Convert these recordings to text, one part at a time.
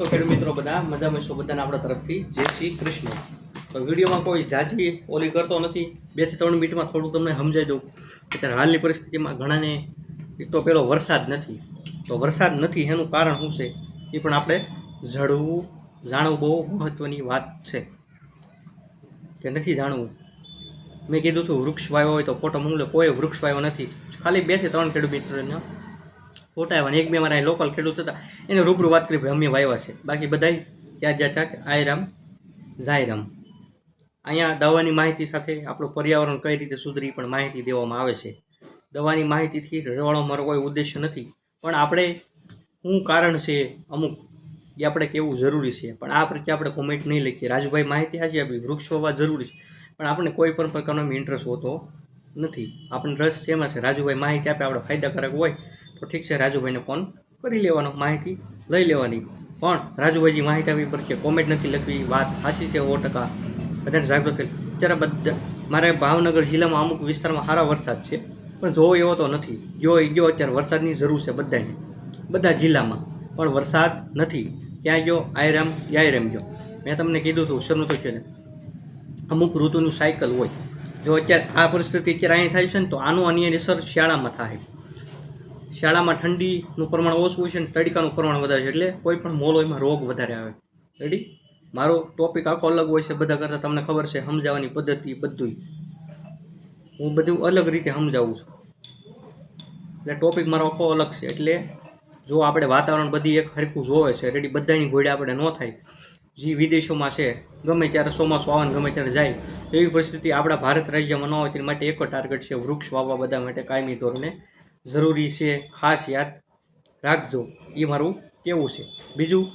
તો ખેડૂત મિત્રો બધા મજામાં છો? બધાને આપણા તરફથી જય શ્રી કૃષ્ણ. તો વિડીયોમાં કોઈ જાજી ઓલી કરતો નથી. બેથી ત્રણ મિનિટમાં થોડું તમને સમજાઈ દઉં. અત્યારે હાલની પરિસ્થિતિમાં ઘણાને એક તો પેલો વરસાદ નથી. તો વરસાદ નથી, એનું કારણ શું છે? એ પણ આપણે જળવું જાણવું બહુ મહત્ત્વની વાત છે. કે નથી જાણવું. મેં કીધું છું વૃક્ષ વાયો હોય તો ફોટો મોકલો કોઈ વૃક્ષ વાયો નથી. ખાલી બેથી ત્રણ ખેડૂત મિત્રોને ફોટા અને એક બે મારા લોકલ ખેડૂત હતા, એને રૂબરૂ વાત કરી અમે વાવ્યા છે. બાકી બધા ત્યાં જ્યાં ચાક, આયરામ, ઝાયરામ. અહીંયા દવાની માહિતી સાથે આપણું પર્યાવરણ કઈ રીતે સુધરી પણ માહિતી દેવામાં આવે છે. દવાની માહિતીથી રવાળો મારો કોઈ ઉદ્દેશ્ય નથી, પણ આપણે શું કારણ છે અમુક, એ આપણે કહેવું જરૂરી છે. પણ આ પ્રત્યે આપણે કોમેન્ટ નહીં લખીએ. રાજુભાઈ માહિતી સાચી આપી, વૃક્ષ હોવા જરૂરી છે. પણ આપણને કોઈ પણ પ્રકારનો ઇન્ટરેસ્ટ હોતો નથી. આપણને રસ શેમાં છે? રાજુભાઈ માહિતી આપે, આપણે ફાયદાકારક હોય તો ઠીક છે, રાજુભાઈને ફોન કરી લેવાનો, માહિતી લઈ લેવાની. પણ રાજુભાઈજી માહિતી આપી પર કે કોમેન્ટ નથી લખવી, વાત સાચી છે સો ટકા. બધાને જાગૃત કરી. અત્યારે બધા, મારે ભાવનગર જિલ્લામાં અમુક વિસ્તારમાં સારા વરસાદ છે, પણ જોવો એવો તો નથી. જો ગયો, અત્યારે વરસાદની જરૂર છે બધાને બધા જિલ્લામાં. પણ વરસાદ નથી. ક્યાં ગયો? આયરામ, યાયરામ ગયો. મેં તમને કીધું હતું શરૂ તો છે અમુક ઋતુનું સાયકલ હોય. જો અત્યારે આ પરિસ્થિતિ અત્યારે અહીં થાય છે ને, તો આનું અન્ય અસર શિયાળામાં થાય. શાળામાં ઠંડીનું પ્રમાણ ઓછું હોય છે ને તડકાનું પ્રમાણ વધારે છે. એટલે કોઈ પણ મોલોયમાં રોગ વધારે આવે. રેડી મારો ટોપિક આખો અલગ હોય છે. બધા કરતાં તમને ખબર છે સમજાવવાની પદ્ધતિ બધું હું બધું અલગ રીતે સમજાવું છું. એટલે ટોપિક મારો આખો અલગ છે. એટલે જો આપણે વાતાવરણ બધી એક હરખું જોવે છે રેડી બધાની ઘોડે આપણે ન થાય. જે વિદેશોમાં છે, ગમે ત્યારે ચોમાસું આવે ગમે ત્યારે જાય, એવી પરિસ્થિતિ આપણા ભારત રાજ્યમાં ન હોય. તેની માટે એક ટાર્ગેટ છે વૃક્ષ વાવવા બધા માટે કાયમી ધોરણે. જરૂરી છે, ખાસ યાદ રાખજો. એ મારું કેવું છે. બીજું,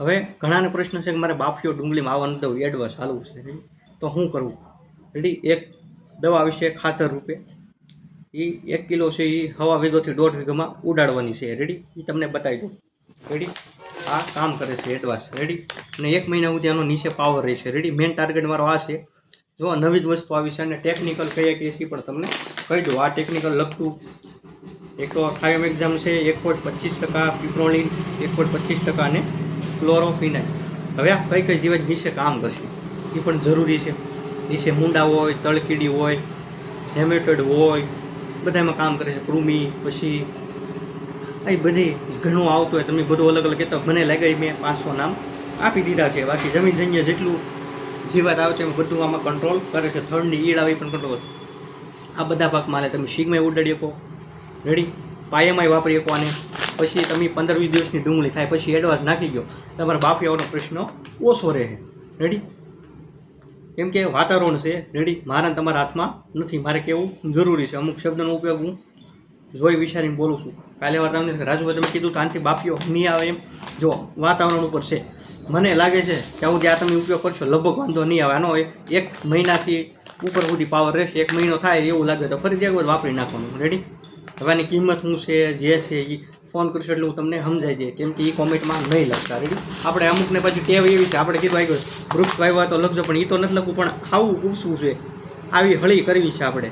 હવે ઘણાને પ્રશ્ન છે કે મારે બાફીઓ ડુંગળીમાં આવવા ન દઉં એડવાન્સ ચાલવું છે. તો શું કરવું રેડી? એક દવા વિશે ખાતર રૂપે. એ એક કિલો છે એ હવા વીઘોથી દોઢ વીઘોમાં ઉડાડવાની છે. રેડી? એ તમને બતાવી દઉં. રેડી? આ કામ કરે છે એડવાન્સ રેડી? અને એક મહિના સુધી આનો નીચે પાવર રહેશે રેડી? મેઇન ટાર્ગેટ મારો આ છે જો નવી જ વસ્તુ આવી છે અને ટેકનિકલ કહીએ કે એ પણ તમને કહી દઉં. આ ટેકનિકલ લખતું, એક તો ખાયમ એક્ઝામ છે, એક પોઈન્ટ પચીસ ટકા પિપ્રોલિન એક પોઈન્ટ પચીસ ટકા અને ક્લોરોફિનાઇલ હવે આ કઈ કઈ જીવન નીચે કામ કરશે. એ પણ જરૂરી છે. નીચે મુંડા હોય, તળકીડી હોય હેમેટેડ હોય, બધામાં કામ કરે છે. કૃમિ, પછી આ બધી ઘણું આવતું હોય. તમે બધું અલગ અલગ કહેતા મને લાગે મેં પાંચસો નામ આપી દીધા છે. બાકી જમીન જન્ય જેટલું જીવાત આવે છે એમ બધું આમાં કંટ્રોલ કરે છે. થર્ડની ઈડ આવી પણ કંટ્રોલ આ બધા ભાગમાં લે તમે શીગમાં ઉડાડી શકો. રેડી પાયામાંય વાપરી શકો અને પછી તમે પંદર વીસ દિવસની ડુંગળી થાય, પછી એડવાન્સ નાખી ગયો. તમારા બાફિયાઓનો પ્રશ્ન ઓછો રહે. રેડી કેમ કે વાતાવરણ છે. રેડી મારા તમારા હાથમાં નથી. મારે કેવું જરૂરી છે. અમુક શબ્દનો ઉપયોગ હું જોઈ વિચારીને બોલું છું. કાલે વાર તમને રાજુભાઈ તમે કીધું તાનથી આનાથી નહીં આવે એમ. જો, વાતાવરણ ઉપર છે. મને લાગે છે કે આવું જ્યાં તમે ઉપયોગ કરશો, લગભગ વાંધો નહીં આવે. આનો એક મહિનાથી ઉપર સુધી પાવર રહેશે, એક મહિનો થાય એવું લાગે તો ફરી એક વખત વાપરી નાખવાનું. રેડી હવે આની કિંમત શું છે, જે છે એ ફોન કરશો એટલે હું તમને સમજાઈ દઈએ કેમ કે એ કોમેન્ટમાં નહીં લખતા. રેડી આપણે અમુકને પછી ટેવ એવી છે, આપણે કીધું આવી વૃક્ષ વાવ્યા તો લખજો પણ એ તો નથી લખવું, પણ આવું પૂછવું છે. આવી હળી કરવી છે આપણે.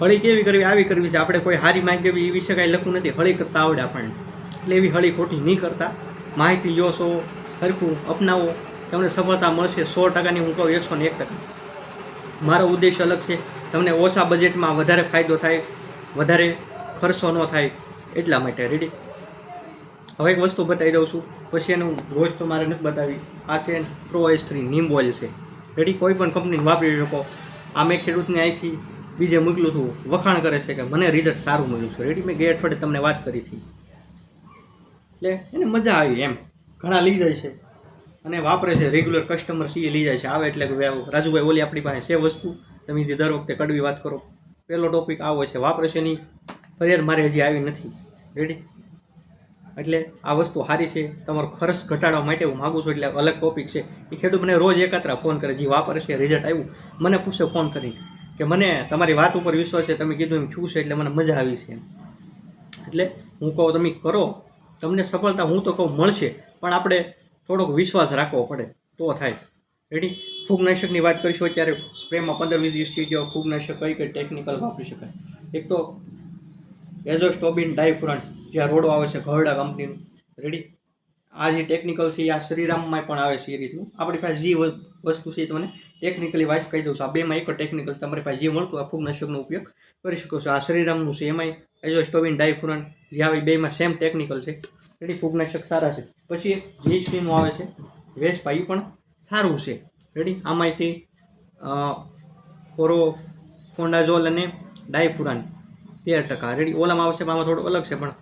હળી કેવી કરવી? આવી કરવી છે. આપણે કોઈ હારી માહિતી કેવી એ વિશે કાંઈ લખવું નથી. હળી કરતા આવડે આપણને. એટલે એવી હળી ખોટી નહીં કરતા. માહિતી લ્યો છો હરખું અપનાવો, તમને સફળતા મળશે, સો ટકાની હું કહું એકસો ને એક ટકા. મારો ઉદ્દેશ અલગ છે, તમને ઓછા બજેટમાં વધારે ફાયદો થાય, વધારે ખર્ચો ન થાય, એટલા માટે. રેડી હવે એક વસ્તુ બતાવી દઉં છું, પછી એનું રોજ તો મારે નથી બતાવી. આ છે pro S three neem oil છે. રેડી કોઈ પણ કંપની વાપરી શકો. આ મેં ખેડૂતને અહીંથી બીજે મોકલું હતું વખાણ કરે છે કે મને રિઝલ્ટ સારું મળ્યું છે. રેડી મેં ગયા અઠવાડિયે તમને વાત કરી હતી. એટલે એને મજા આવી એમ. ઘણા લઈ જાય છે. અને વાપરે છે રેગ્યુલર કસ્ટમર છે એ લઈ જાય છે. આવે એટલે કે રાજુભાઈ ઓલી આપણી પાસે છે વસ્તુ. તમે જે દર વખતે કડવી વાત કરો. પહેલો ટોપિક આવો છે, વાપરે છે એની ફરિયાદ મારે હજી આવી નથી. રેડી એટલે આ વસ્તુ સારી છે. તમારો ખર્ચ ઘટાડવા માટે હું માગું છું. એટલે અલગ ટોપિક છે. એ ખેડૂત મને રોજ એકાત્રા ફોન કરે, જે, વાપરે છે રિઝલ્ટ આવ્યું. મને પૂછે ફોન કરીને કે, મને તમારી વાત ઉપર વિશ્વાસ છે. તમે કીધું એમ છું છે. એટલે મને મજા આવી છે એટલે હું કહું, તમે કરો. તમને સફળતા હું તો કહું, મળશે. પણ આપણે થોડોક વિશ્વાસ રાખવો પડે, તો થાય. રેડી ફૂગનાશકની વાત કરીશું અત્યારે સ્પ્રેમાં પંદર વીસ દિવસ ગયો, ફૂગનાશક કઈ કઈ ટેકનિકલ વાપરી શકાય? એક તો એઝોસ્ટોબિન ડાયફ્રન્ટ જે રોડો આવે છે ઘરડા કંપનીનું. રેડી આ જે ટેકનિકલ છે આ શ્રીરામમાં પણ આવે છે એ રીતનું. આપણી પાસે જે વસ્તુ છે એ તમને ટેકનિકલી વાઇસ કહી દઉં છું. આ બેમાં એક ટેકનિકલ તમારી પાસે જે મળતું આ ફૂગનાશકનો ઉપયોગ કરી શકો છો. આ શ્રીરામનું છે, એમાંય એઝોસ્ટોબિન ડાયફુરન જે આવી બેમાં સેમ ટેકનિકલ છે. રેડી ફૂગનાશક સારા છે. પછી જે સ્ટીનું આવે છે વેસ્ટ એ પણ સારું છે. રેડી અ, કોરો કોન્ડાઝોલ અને ડાયફુરાન તેર ટકા. રેડી ઓલામાં આવશે આમાં થોડું અલગ છે પણ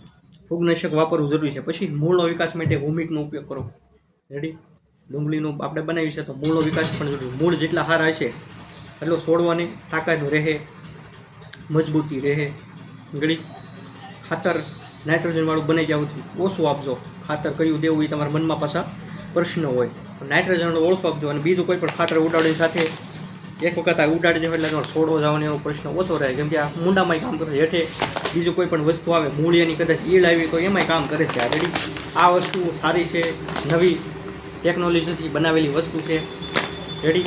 ફૂગનાશક વાપરવું જરૂરી છે. પછી મૂળનો વિકાસ માટે ભૂમિકનો ઉપયોગ કરો. રેડી ડુંગળીનું આપણે બનાવ્યું છે તો મૂળનો વિકાસ પણ જરૂરી. મૂળ જેટલા સારા હશે એટલો છોડવાની તાકાત રહે મજબૂતી રહે. ગળી ખાતર નાઇટ્રોજનવાળું બને સુધી ઓછું આપજો. ખાતર કયું દેવું એ તમારા મનમાં પાછા પ્રશ્ન હોય. નાઇટ્રોજનવાળું ઓછું આપજો અને બીજું કોઈ પણ ખાતર ઉડાડવાની સાથે એક વખત આ ઉડાડી એટલે તમારો છોડવો જવાનો એવો પ્રશ્ન ઓછો રહે. કેમ કે આ મૂંડામાં કામ કરે છે હેઠે. બીજું કોઈ પણ વસ્તુ આવે, મૂળિયાની કદાચ ઈડ આવી તો એમાંય કામ કરે છે આ રેડી આ વસ્તુ સારી છે, નવી ટેકનોલોજીથી બનાવેલી વસ્તુ છે. રેડી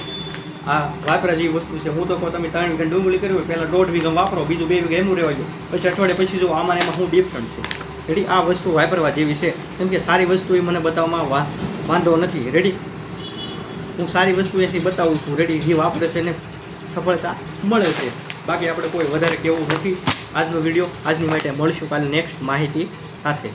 આ વાપરા જેવી વસ્તુ છે. હું તો કહું, તમે ત્રણ વીઘા ડુંગળી કરી હોય, પહેલાં દોઢ વીઘા વાપરો, બીજું બે વીઘા એમનું રહેવા દો પછી અઠવાડિયે પછી જો આમાં એમાં હું ડિફરન્ટ છે. રેડી આ વસ્તુ વાપરવા જેવી છે. કેમ કે સારી વસ્તુ એ મને બતાવવામાં વાંધો નથી. રેડી હું સારી વસ્તુ એથી બતાવું છું. રેડી જે વાપરે છે એને સફળતા મળે છે. બાકી આપણે કોઈ વધારે કહેવું નથી. આજનો વીડિયો આજની માટે મળશું કાલે નેક્સ્ટ માહિતી સાથે.